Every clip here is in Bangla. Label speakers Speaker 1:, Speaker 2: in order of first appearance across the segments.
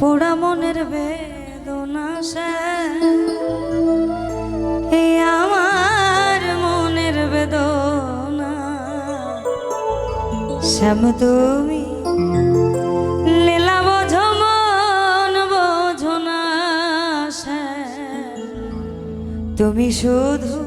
Speaker 1: পোড়া মনের বেদনা সে আমার মনের বেদনা। শ্যাম, তুমি লীলা বোঝ মন বোঝো না তুমি শুধু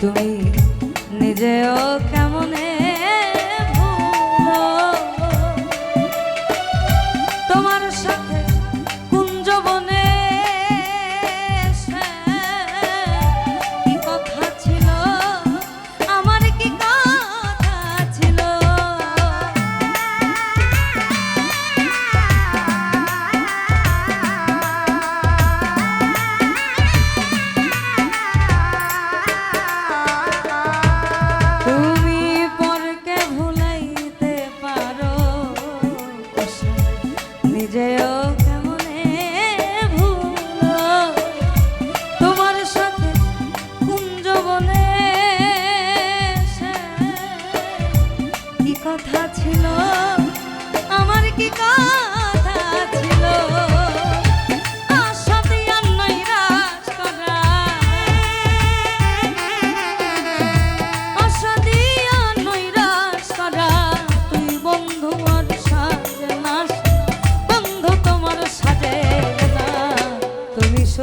Speaker 1: তুমি নিজেও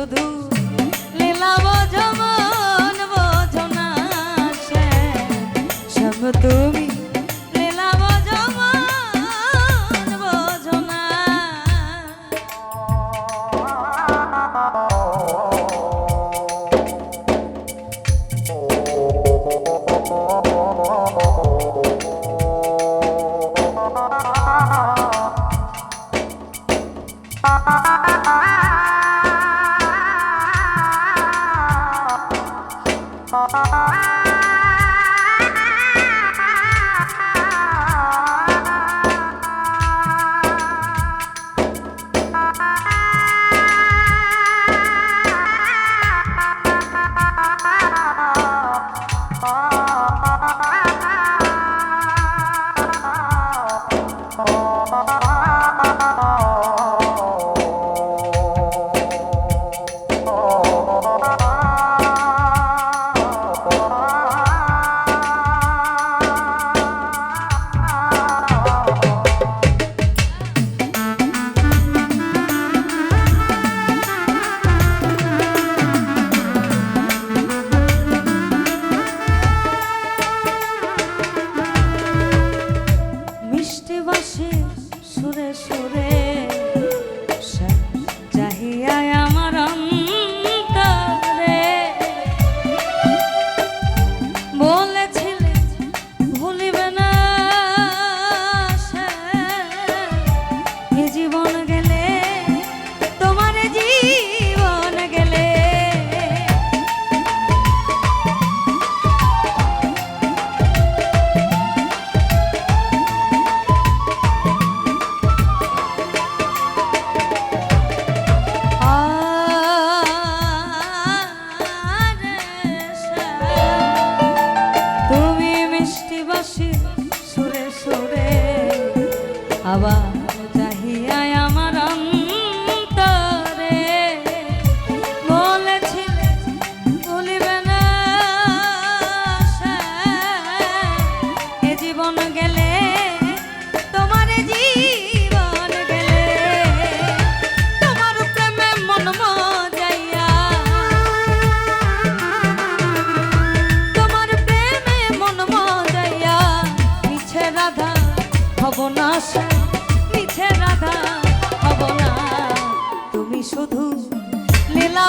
Speaker 1: শুধু লীলা বোঝমন বোঝনা সব তুমি Ah, ah, ah, ah. ah. আবার চাহিয়ায় আমার অন্তরে বলেছিলে ভুলিবে না এ জীবন গেলে, তোমার জীবন গেলে, তোমার প্রেমে মন মজাইয়া। তোমার প্রেমে মন মজাইয়া, মিছে রাধা হব না মিছে রাধা হব না। তুমি শুধু লীলা